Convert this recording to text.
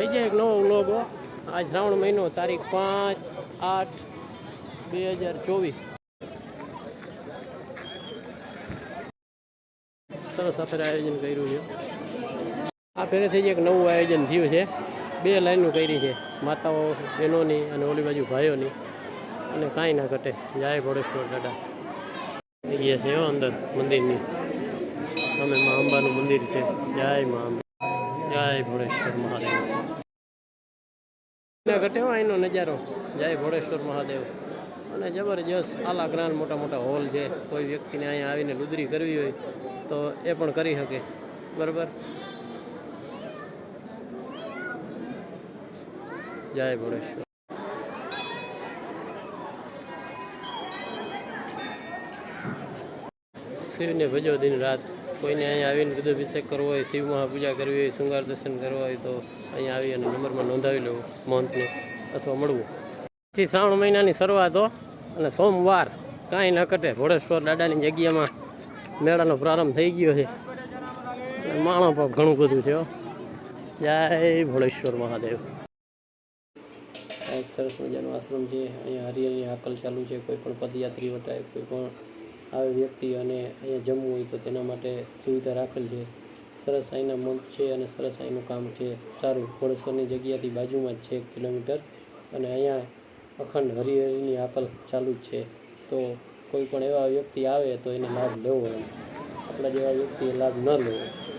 થઈ જાય એક નવો વ્લોગ આજ શ્રાવણ મહિનો, તારીખ પાંચ આઠ બે હજાર ચોવીસ. સરસ આપણે આયોજન કર્યું છે. આ ફેરેથી જ એક નવું આયોજન થયું છે. બે લાઈનનું કરી છે. માતાઓ બહેનોની અને ઓલી બાજુ ભાઈઓની. અને કાંઈ ના ઘટે. જાય ઘોડેશ્વર દાદા. થઈ ગયા છે અંદર મંદિરની. સામે મા અંબાનું મંદિર છે. જય મા અંબા. જય ભોળેશ્વર મહાદેવ. ઘટે અહીંનો નજારો. જય ભોળેશ્વર મહાદેવ. અને જબરજસ્ત આલા ગ્રાન્ડ મોટા મોટા હોલ છે. કોઈ વ્યક્તિને અહીંયા આવીને લુદરી કરવી હોય તો એ પણ કરી શકે. બરાબર? જય ભોળેશ્વર. શિવને ભજો દિન રાત કોઈને અહીંયા આવીને કીધું અભિષેક કરવો હોય, શિવ મહાપૂજા કરવી હોય, શૃંગાર દર્શન કરવા હોય તો અહીંયા આવી અને નંબરમાં નોંધાવી લેવું, મહંતને અથવા મળવું. થી શ્રાવણ મહિનાની શરૂઆત હો, અને સોમવાર કાંઈ ન કટે ભોળેશ્વર દાદાની જગ્યામાં મેળાનો પ્રારંભ થઈ ગયો છે. માણસ પણ ઘણું બધું છે જય ભોળેશ્વર મહાદેવ. એક સરસ મજાનો આશ્રમ છે. અહીંયા હરિયરની હાકલ ચાલુ છે. કોઈ પણ પદયાત્રી વટાય, કોઈ પણ આવે વ્યક્તિ અને અહીંયા જમવું હોય તો તેના માટે સુવિધા રાખેલ છે. સરસ અહીંના મંત છે અને સરસ અહીંનું કામ છે. સારું ઘોડેશ્વરની જગ્યાથી બાજુમાં જ છે એક કિલોમીટર અને અહીંયા અખંડ હરિહરિની આકલ ચાલુ જ છે. તો કોઈ પણ એવા વ્યક્તિ આવે તો એને લાભ લેવો આપણા જેવા વ્યક્તિએ લાભ ન લેવો.